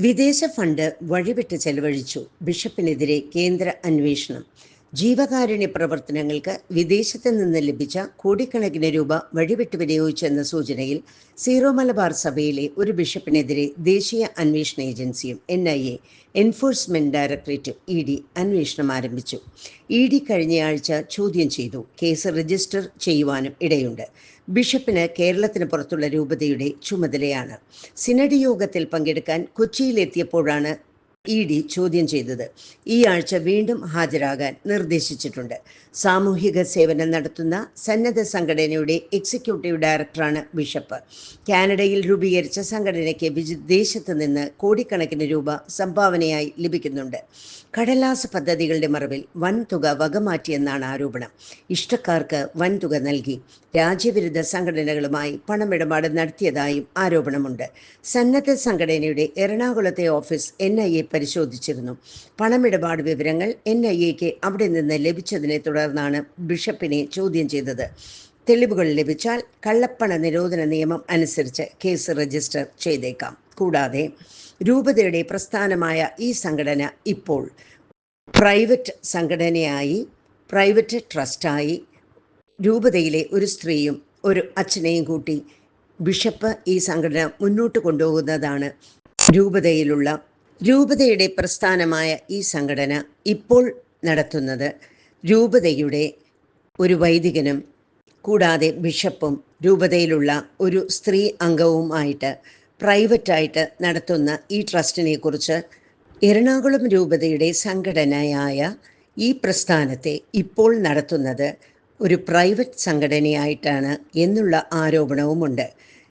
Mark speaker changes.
Speaker 1: വിദേശ ഫണ്ട് വഴിവിട്ട് ചെലവഴിച്ചു. ബിഷപ്പിനെതിരെ കേന്ദ്ര അന്വേഷണം. ജീവകാരുണ്യ പ്രവർത്തനങ്ങൾക്ക് വിദേശത്ത് നിന്ന് ലഭിച്ച കോടിക്കണക്കിന് രൂപ വഴിവിട്ട് വിനിയോഗിച്ചെന്ന സൂചനയിൽ സീറോ മലബാർ സഭയിലെ ഒരു ബിഷപ്പിനെതിരെ ദേശീയ അന്വേഷണ ഏജൻസിയും എൻ ഐ എ എൻഫോഴ്സ്മെന്റ് ഡയറക്ടറേറ്റും ഇ ഡി അന്വേഷണം ആരംഭിച്ചു. ഇ ഡി കഴിഞ്ഞയാഴ്ച ചോദ്യം ചെയ്തു. കേസ് രജിസ്റ്റർ ചെയ്യുവാനും ഇടയുണ്ട്. ബിഷപ്പിന് കേരളത്തിന് പുറത്തുള്ള രൂപതയുടെ ചുമതലയാണ്. സിനഡ് യോഗത്തിൽ പങ്കെടുക്കാൻ കൊച്ചിയിലെത്തിയപ്പോഴാണ് ഇ ഡി ചോദ്യം ചെയ്തത്. ഈ ആഴ്ച വീണ്ടും ഹാജരാകാൻ നിർദ്ദേശിച്ചിട്ടുണ്ട്. സാമൂഹിക സേവനം നടത്തുന്ന സന്നദ്ധ സംഘടനയുടെ എക്സിക്യൂട്ടീവ് ഡയറക്ടറാണ് ബിഷപ്പ്. കാനഡയിൽ രൂപീകരിച്ച സംഘടനയ്ക്ക് വിദേശത്ത് നിന്ന് കോടിക്കണക്കിന് രൂപ സംഭാവനയായി ലഭിക്കുന്നുണ്ട്. കടലാസ് പദ്ധതികളുടെ മറവിൽ വൻതുക വകമാറ്റിയെന്നാണ് ആരോപണം. ഇഷ്ടക്കാർക്ക് വൻതുക നൽകി രാജ്യവിരുദ്ധ സംഘടനകളുമായി പണമിടപാട് നടത്തിയതായും ആരോപണമുണ്ട്. സന്നദ്ധ സംഘടനയുടെ എറണാകുളത്തെ ഓഫീസ് എൻ ഐ എ പരിശോധിച്ചിരുന്നു. പണമിടപാട് വിവരങ്ങൾ എൻ ഐ എക്ക് അവിടെ നിന്ന് ലഭിച്ചതിനെ തുടർന്നാണ് ബിഷപ്പിനെ ചോദ്യം ചെയ്തത്. തെളിവുകൾ ലഭിച്ചാൽ കള്ളപ്പണ നിരോധന നിയമം അനുസരിച്ച് കേസ് രജിസ്റ്റർ ചെയ്തേക്കാം. കൂടാതെ രൂപതയുടെ പ്രസ്ഥാനമായ ഈ സംഘടന ഇപ്പോൾ പ്രൈവറ്റ് സംഘടനയായി പ്രൈവറ്റ് ട്രസ്റ്റായി രൂപതയിലെ ഒരു സ്ത്രീയും ഒരു അച്ഛനെയും കൂട്ടി ബിഷപ്പ് ഈ സംഘടന മുന്നോട്ട് കൊണ്ടുപോകുന്നതാണ് രൂപതയിലുള്ള രൂപതയുടെ പ്രസ്ഥാനമായ ഈ സംഘടന ഇപ്പോൾ നടത്തുന്നത് രൂപതയുടെ ഒരു വൈദികനും കൂടാതെ ബിഷപ്പും രൂപതയിലുള്ള ഒരു സ്ത്രീ അംഗവുമായിട്ട് പ്രൈവറ്റായിട്ട് നടത്തുന്ന ഈ ട്രസ്റ്റിനെ കുറിച്ച് എറണാകുളം രൂപതയുടെ സംഘടനയായ ഈ പ്രസ്ഥാനത്തെ ഇപ്പോൾ നടത്തുന്നത് ഒരു പ്രൈവറ്റ് സംഘടനയായിട്ടാണ് എന്നുള്ള ആരോപണവുമുണ്ട്.